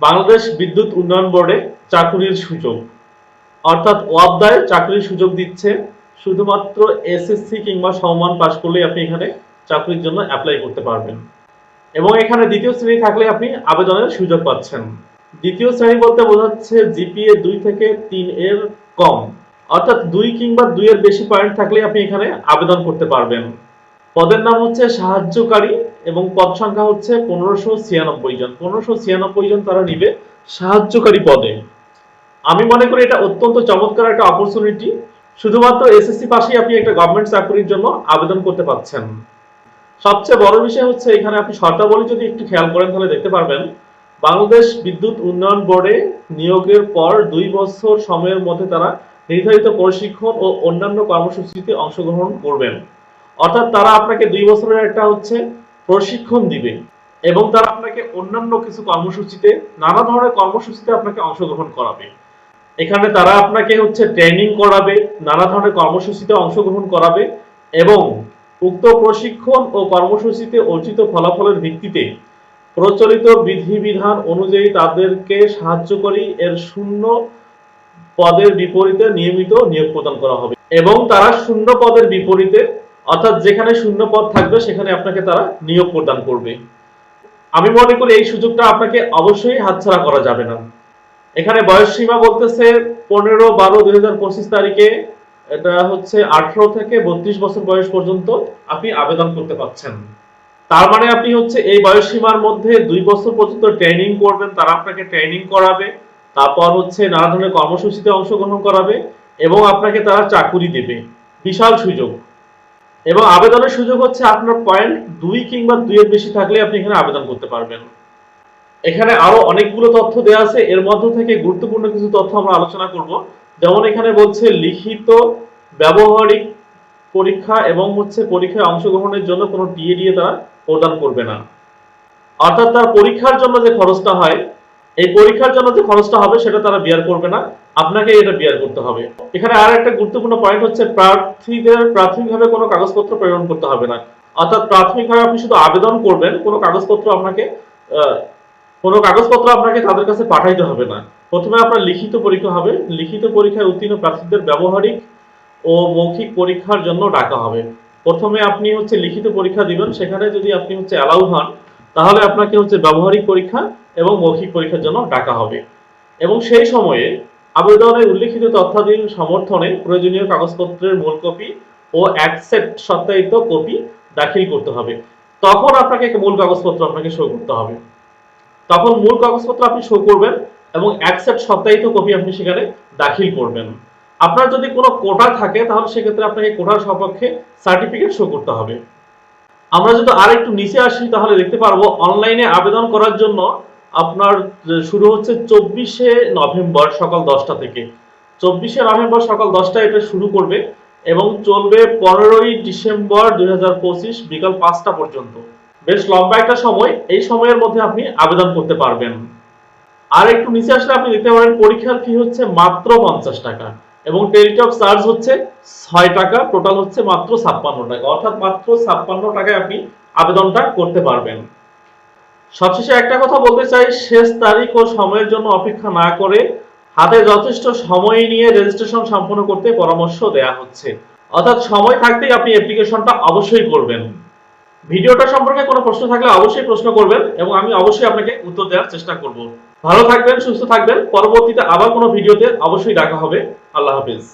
বাংলাদেশ বিদ্যুৎ উন্নয়ন বোর্ডে চাকুরির সুযোগ। অর্থাৎ ওয়াবদায় চাকরির সুযোগ দিচ্ছে শুধুমাত্র এসএসসি কিংবা সমমান পাশ করলেই আপনি এখানে চাকরির জন্য অ্যাপ্লাই করতে পারবেন। এবং এখানে দ্বিতীয় শ্রেণি থাকলে আপনি আবেদনের সুযোগ পাচ্ছেন। দ্বিতীয় শ্রেণি বলতে বোঝাচ্ছে জিপিএ দুই থেকে তিন এর কম। অর্থাৎ দুই কিংবা দুই এর বেশি পয়েন্ট থাকলে আপনি এখানে আবেদন করতে পারবেন। পদের নাম হচ্ছে সাহায্যকারী এবং পদ সংখ্যা হচ্ছে পনেরোশো ছিয়ানব্বই জন। পনেরোশো ছিয়ানব্বই জন তারা নিবে সাহায্যকারী পদে। আমি মনে করি এটা অত্যন্ত চমৎকার একটা অপরচুনিটি শুধুমাত্র এসএসসি পাশেই আপনি একটা গভর্নমেন্ট চাকরির জন্য আবেদন করতে পারছেন। সবচেয়ে বড় বিষয় হচ্ছে এখানে আপনি শর্তাবলী যদি একটু খেয়াল করেন তাহলে দেখতে পারবেন, বাংলাদেশ বিদ্যুৎ উন্নয়ন বোর্ডে নিয়োগের পর দুই বছর সময়ের মধ্যে তারা নির্ধারিত প্রশিক্ষণ ও অন্যান্য কর্মসূচিতে অংশগ্রহণ করবেন। অর্থাৎ তারা আপনাকে দুই বছরের একটা হচ্ছে প্রশিক্ষণ দিবে এবং তারা আপনাকে অন্যান্য কিছু কর্মসূচিতে, নানা ধরনের কর্মসূচিতে আপনাকে অংশগ্রহণ করাবে। এখানে তারা আপনাকে হচ্ছে ট্রেনিং করাবে, নানা ধরনের কর্মসূচিতে অংশগ্রহণ করাবে এবং উক্ত প্রশিক্ষণ ও কর্মসূচিতে অর্জিত ফলাফলের ভিত্তিতে প্রচলিত বিধিবিধান অনুযায়ী তাদেরকে সাহায্যকারী এর শূন্য পদের বিপরীতে নিয়মিত নিয়োগ প্রদান করা হবে। এবং তারা শূন্য পদের বিপরীতে অর্থাৎ যেখানে শূন্য পদ থাকবে, সেখানে আপনাকে তারা নিয়োগ প্রদান করবে। আমি মনে করি এই সুযোগটা আপনাকে অবশ্যই হাতছাড়া করা যাবে না। এখানে বয়স সীমা বলতেছে পনেরো বারো দুই হাজার পঁচিশ তারিখে। এটা হচ্ছে আঠারো থেকে বত্রিশ বছর বয়স পর্যন্ত আপনি আবেদন করতে পারছেন। তার মানে আপনি হচ্ছে এই বয়স সীমার মধ্যে দুই বছর পর্যন্ত ট্রেনিং করবেন, তারা আপনাকে ট্রেনিং করাবে, তারপর হচ্ছে নানা ধরনের কর্মসূচিতে অংশগ্রহণ করাবে এবং আপনাকে তারা চাকুরি দেবে। বিশাল সুযোগ। এবং আবেদনের সুযোগ হচ্ছে আপনার পয়েন্ট দুই কিংবা দুইয়ের বেশি থাকলে আপনি এখানে আবেদন করতে পারবেন। এখানে আরও অনেকগুলো তথ্য দেওয়া আছে। এর মধ্য থেকে গুরুত্বপূর্ণ কিছু তথ্য আমরা আলোচনা করব। যেমন এখানে বলছে লিখিত ব্যবহারিক পরীক্ষা এবং হচ্ছে পরীক্ষায় অংশগ্রহণের জন্য কোনো টিএডিএ তারা প্রদান করবে না। অর্থাৎ তার পরীক্ষার জন্য যে খরচটা হয় এই পরীক্ষার জন্য যে খরচটা হবে সেটা তারা বিয়ার করবে না। আপনাকে এটা বিয়ার করতে হবে। এখানে আর একটা গুরুত্বপূর্ণ পয়েন্ট হচ্ছে প্রার্থীদের প্রাথমিকভাবে কোনো কাগজপত্র প্রেরণ করতে হবে না। অর্থাৎ প্রাথমিকভাবে আপনি শুধু আবেদন করবেন, কোনো কাগজপত্র আপনাকে কোনো কাগজপত্র আপনাকে তাদের কাছে পাঠাইতে হবে না। প্রথমে আপনার লিখিত পরীক্ষা হবে। লিখিত পরীক্ষায় উত্তীর্ণ প্রার্থীদের ব্যবহারিক ও মৌখিক পরীক্ষার জন্য ডাকা হবে। প্রথমে আপনি হচ্ছে লিখিত পরীক্ষা দিবেন। সেখানে যদি আপনি হচ্ছে অ্যালাউ হন, তাহলে আপনাকে হচ্ছে ব্যবহারিক পরীক্ষা এবং মৌখিক পরীক্ষার জন্য ডাকা হবে। এবং সেই সময়ে আবেদনে উল্লিখিত তথ্যাদি সমর্থনে প্রয়োজনীয় কাগজপত্রের মূল কপি ও অ্যাকসেপ্ট সত্যায়িত কপি দাখিল করতে হবে। তখন আপনাকে মূল কাগজপত্র আপনাকে শো করতে হবে। তখন মূল কাগজপত্র আপনি শো করবেন এবং অ্যাকসেপ্ট সত্যায়িত কপি আপনি সেখানে দাখিল করবেন। আপনার যদি কোনো কোটা থাকে, তাহলে সেক্ষেত্রে আপনাকে কোটার সপক্ষে সার্টিফিকেট শো করতে হবে। আমরা যদি আর একটু নিচে আসি, তাহলে দেখতে পারব অনলাইনে আবেদন করার জন্য আপনার শুরু হচ্ছে চব্বিশে নভেম্বর সকাল দশটা থেকে। চব্বিশে নভেম্বর সকাল দশটায় এটা শুরু করবে এবং চলবে পনেরোই ডিসেম্বর দুই হাজার পঁচিশ বিকাল পাঁচটা পর্যন্ত। বেশ লম্বা একটা সময়, এই সময়ের মধ্যে আপনি আবেদন করতে পারবেন। আর একটু নিচে আসলে আপনি দেখতে পারেন, পরীক্ষার ফি হচ্ছে মাত্র পঞ্চাশ টাকা এবং টেলিটক চার্জ হচ্ছে ছয় টাকা টোটাল হচ্ছে মাত্র ছাপ্পান্ন টাকা। অর্থাৎ মাত্র ছাপ্পান্ন টাকায় আপনি আবেদনটা করতে পারবেন। সবশেষে একটা কথা বলতে চাই, শেষ তারিখ ও সময়ের জন্য অপেক্ষা না করে হাতে যথেষ্ট সময় নিয়ে রেজিস্ট্রেশন সম্পন্ন করতে পরামর্শ দেয়া হচ্ছে। অর্থাৎ সময় থাকতেই আপনি অ্যাপ্লিকেশনটা অবশ্যই করবেন। ভিডিওটা সম্পর্কে কোনো প্রশ্ন থাকলে অবশ্যই প্রশ্ন করবেন এবং আমি অবশ্যই আপনাকে উত্তর দেওয়ার চেষ্টা করব। ভালো থাকবেন, সুস্থ থাকবেন। পরবর্তীতে আবার কোনো ভিডিওতে অবশ্যই দেখা হবে। আল্লাহ হাফিজ।